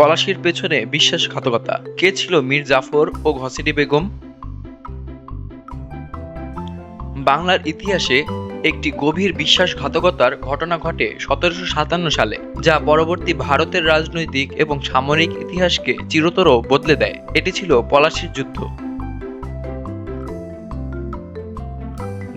পলাশির পেছনে বিশ্বাসঘাতকতা। কে ছিল মীর জাফর ও ঘসিটি বেগম? বাংলার ইতিহাসে একটি গভীর বিশ্বাসঘাতকতার ঘটনা ঘটে সতেরোশো সাতান্ন সালে, যা পরবর্তী ভারতের রাজনৈতিক এবং সামরিক ইতিহাসকে চিরতর বদলে দেয়। এটি ছিল পলাশির যুদ্ধ।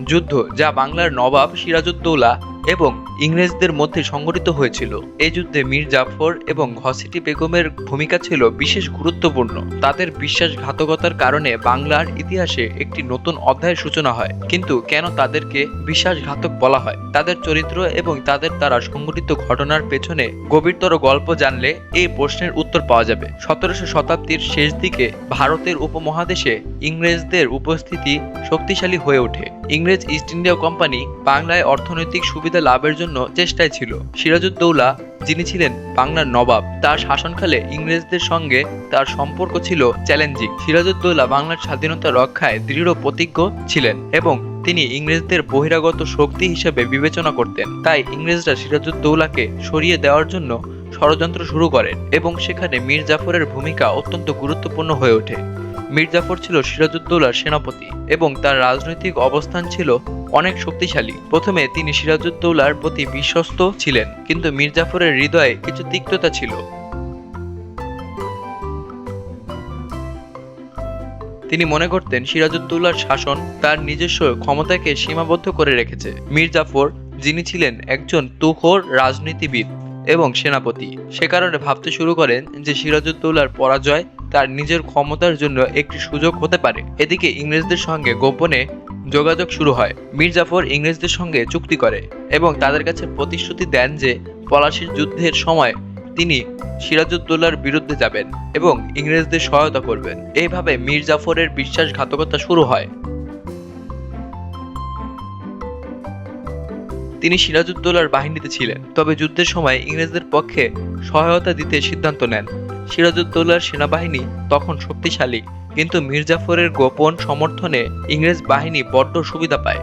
যুদ্ধ যা বাংলার নবাব সিরাজউদ্দৌলা এবং ইংরেজদের মধ্যে সংঘটিত হয়েছিল। এই যুদ্ধে মীর জাফর এবং ঘসিটি বেগমের ভূমিকা ছিল বিশেষ গুরুত্বপূর্ণ। তাদের বিশ্বাসঘাতকতার কারণে বাংলার ইতিহাসে একটি নতুন অধ্যায়ের সূচনা হয়। কিন্তু কেন তাদেরকে বিশ্বাসঘাতক বলা হয়? তাদের চরিত্র এবং তাদের দ্বারা সংঘটিত ঘটনার পেছনে গভীরতর গল্প জানলে এই প্রশ্নের উত্তর পাওয়া যাবে। সতেরোশো শতাব্দীর শেষ দিকে ভারতের উপমহাদেশে ইংরেজদের উপস্থিতি শক্তিশালী হয়ে ওঠে। ইংরেজ ইস্ট ইন্ডিয়া কোম্পানি বাংলায় অর্থনৈতিক সুবিধা লাভের জন্য চেষ্টায় ছিল। সিরাজউদ্দৌলা, যিনি ছিলেন বাংলার নবাব, তার শাসনকালে ইংরেজদের সঙ্গে তার সম্পর্ক ছিল চ্যালেঞ্জিং। সিরাজউদ্দৌলা বাংলার স্বাধীনতা রক্ষায় দৃঢ় প্রতিজ্ঞ ছিলেন এবং তিনি ইংরেজদের বহিরাগত শক্তি হিসেবে বিবেচনা করতেন। তাই ইংরেজরা সিরাজউদ্দৌলাকে সরিয়ে দেওয়ার জন্য ষড়যন্ত্র শুরু করেন এবং সেখানে মীর জাফরের ভূমিকা অত্যন্ত গুরুত্বপূর্ণ হয়ে ওঠে। মীর জাফর ছিল সিরাজউদ্দৌলার সেনাপতি এবং তার রাজনৈতিক অবস্থান ছিল অনেক শক্তিশালী। প্রথমে তিনি সিরাজউদ্দৌলার প্রতি বিশ্বস্ত ছিলেন, কিন্তু মীর জাফরের হৃদয়ে কিছু তিক্ততা ছিল। তিনি মনে করতেন সিরাজউদ্দৌলার শাসন তার নিজস্ব ক্ষমতাকে সীমাবদ্ধ করে রেখেছে। মীর জাফর যিনি ছিলেন একজন তুখোর রাজনীতিবিদ এবং সেনাপতি, সে কারণে ভাবতে শুরু করেন যে সিরাজউদ্দৌলার পরাজয় তার নিজের ক্ষমতার জন্য একটি সুযোগ হতে পারে। এদিকে ইংরেজদের সঙ্গে গোপনে যোগাযোগ শুরু হয়। মীর জাফর ইংরেজদের সঙ্গে চুক্তি করে এবং তাদের কাছে প্রতিশ্রুতি দেন যে পলাশির যুদ্ধের সময় তিনি সিরাজউদ্দৌলার বিরুদ্ধে যাবেন এবং ইংরেজদের সহায়তা করবেন। এইভাবে মীর জাফরের বিশ্বাসঘাতকতা শুরু হয়। তিনি সিরাজউদ্দৌলার বাহিনীতে ছিলেন, তবে যুদ্ধের সময় ইংরেজদের পক্ষে সহায়তা দিতে সিদ্ধান্ত নেন। সিরাজউদ্দৌলার সেনাবাহিনী তখন শক্তিশালী, কিন্তু মীর জাফরের গোপন সমর্থনে ইংরেজ বাহিনী বড্ড সুবিধা পায়।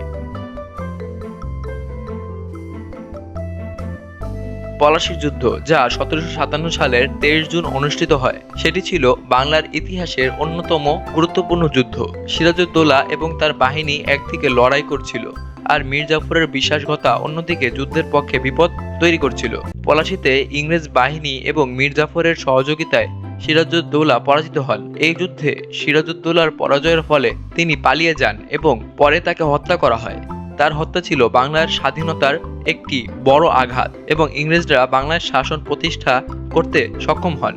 পলাশির যুদ্ধ, যা সতেরোশো সাতান্ন সালের তেইশ জুন অনুষ্ঠিত হয়, সেটি ছিল বাংলার ইতিহাসের অন্যতম গুরুত্বপূর্ণ যুদ্ধ। সিরাজউদ্দৌলা এবং তার বাহিনী একদিকে লড়াই করছিল আর মীর জাফরের বিশ্বাসঘাতা অন্যদিকে যুদ্ধের পক্ষে বিপদ তৈরি করছিল। পলাশিতে ইংরেজ বাহিনী এবং মীর জাফরের সহযোগিতায় সিরাজউদ্দৌলা পরাজিত হন। এই যুদ্ধে সিরাজউদ্দৌলার পরাজয়ের ফলে তিনি পালিয়ে যান এবং পরে তাকে হত্যা করা হয়। তার হত্যা ছিল বাংলার স্বাধীনতার একটি বড় আঘাত এবং ইংরেজরা বাংলার শাসন প্রতিষ্ঠা করতে সক্ষম হন।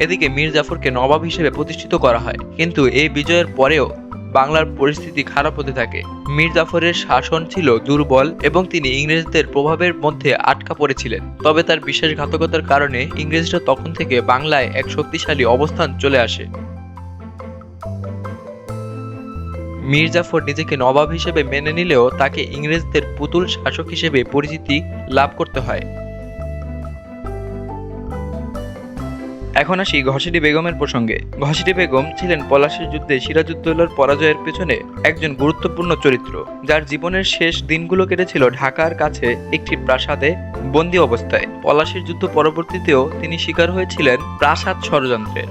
এদিকে মীর জাফরকে নবাব হিসেবে প্রতিষ্ঠিত করা হয়। কিন্তু এই বিজয়ের পরেও বাংলার পরিস্থিতি খারাপ হতে থাকে। মীর জাফরের শাসন ছিল দুর্বল এবং তিনি ইংরেজদের প্রভাবের মধ্যে আটকা পড়েছিলেন। তবে তার বিশ্বাসঘাতকতার কারণে ইংরেজরা তখন থেকে বাংলায় এক শক্তিশালী অবস্থান চলে আসে। মীর জাফর নিজেকে নবাব হিসেবে মেনে নিলেও তাকে ইংরেজদের পুতুল শাসক হিসেবে পরিচিতি লাভ করতে হয়। এখন আসি ঘসিটি বেগমের প্রসঙ্গে। ঘসিটি বেগম ছিলেন পলাশির যুদ্ধে সিরাজউদ্দৌলার পরাজয়ের পেছনে একজন গুরুত্বপূর্ণ চরিত্র, যার জীবনের শেষ দিনগুলো কেটেছিল ঢাকার কাছে একটি প্রাসাদে বন্দী অবস্থায়। পলাশির যুদ্ধ পরবর্তীতেও তিনি শিকার হয়েছিলেন প্রাসাদ ষড়যন্ত্রের।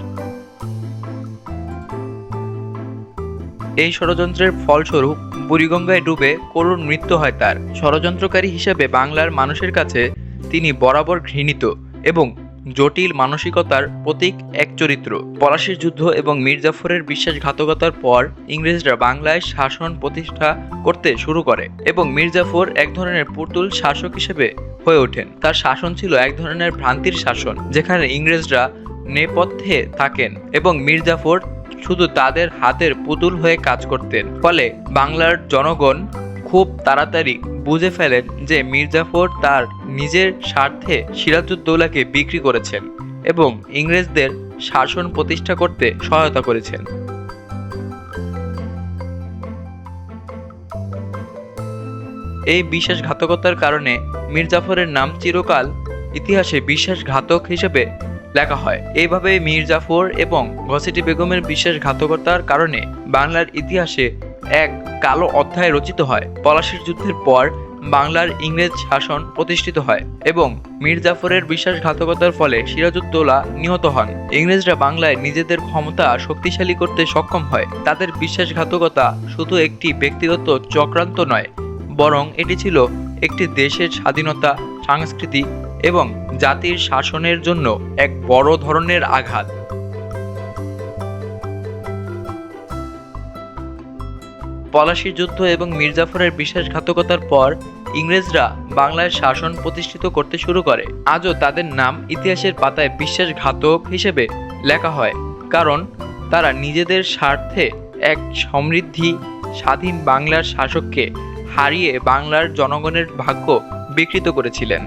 এই ষড়যন্ত্রের ফলস্বরূপ বুড়িগঙ্গায় ডুবে করুণ মৃত্যু হয় তার। ষড়যন্ত্রকারী হিসেবে বাংলার মানুষের কাছে তিনি বরাবর ঘৃণিত এবং জটিল মানসিকতার প্রতীক এক চরিত্র। পলাশির যুদ্ধ এবং মীর জাফরের বিশ্বাসঘাতকতার পর ইংরেজরা বাংলায় শাসন প্রতিষ্ঠা করতে শুরু করে এবং মীর জাফর এক ধরনের পুতুল শাসক হিসেবে হয়ে ওঠেন। তার শাসন ছিল এক ধরনের ভ্রান্তির শাসন, যেখানে ইংরেজরা নেপথ্যে থাকেন এবং মীর জাফর শুধু তাদের হাতের পুতুল হয়ে কাজ করতেন। ফলে বাংলার জনগণ খুব তাড়াতাড়ি বুঝে ফেলেন যে মির্জাফর তার নিজের স্বার্থে সিরাজউদ্দৌলাকে বিক্রি করেছেন এবং ইংরেজদের শাসন প্রতিষ্ঠা করতে সহায়তা করেছেন। এই বিশ্বাসঘাতকতার কারণে মির্জাফরের নাম চিরকাল ইতিহাসে বিশ্বাসঘাতক হিসেবে লেখা হয়। এইভাবে মীর জাফর এবং ঘসিটি বেগমের বিশ্বাসঘাতকতার কারণে বাংলার ইতিহাসে এক কালো অধ্যায় রচিত হয়। পলাশির যুদ্ধের পর বাংলার ইংরেজ শাসন প্রতিষ্ঠিত হয় এবং মীর জাফরের বিশ্বাসঘাতকতার ফলে সিরাজউদ্দৌলা নিহত হন। ইংরেজরা বাংলায় নিজেদের ক্ষমতা শক্তিশালী করতে সক্ষম হয়। তাদের বিশ্বাসঘাতকতা শুধু একটি ব্যক্তিগত চক্রান্ত নয়, বরং এটি ছিল একটি দেশের স্বাধীনতা, সংস্কৃতি এবং জাতির শাসনের জন্য এক বড় ধরনের আঘাত। পলাশির যুদ্ধ এবং মির্জাফরের বিশ্বাসঘাতকতার পর ইংরেজরা বাংলায় শাসন প্রতিষ্ঠিত করতে শুরু করে। আজও তাদের নাম ইতিহাসের পাতায় বিশ্বাসঘাতক হিসেবে লেখা হয়, কারণ তারা নিজেদের স্বার্থে এক সমৃদ্ধি স্বাধীন বাংলার শাসককে হারিয়ে বাংলার জনগণের ভাগ্য বিকৃত করেছিলেন।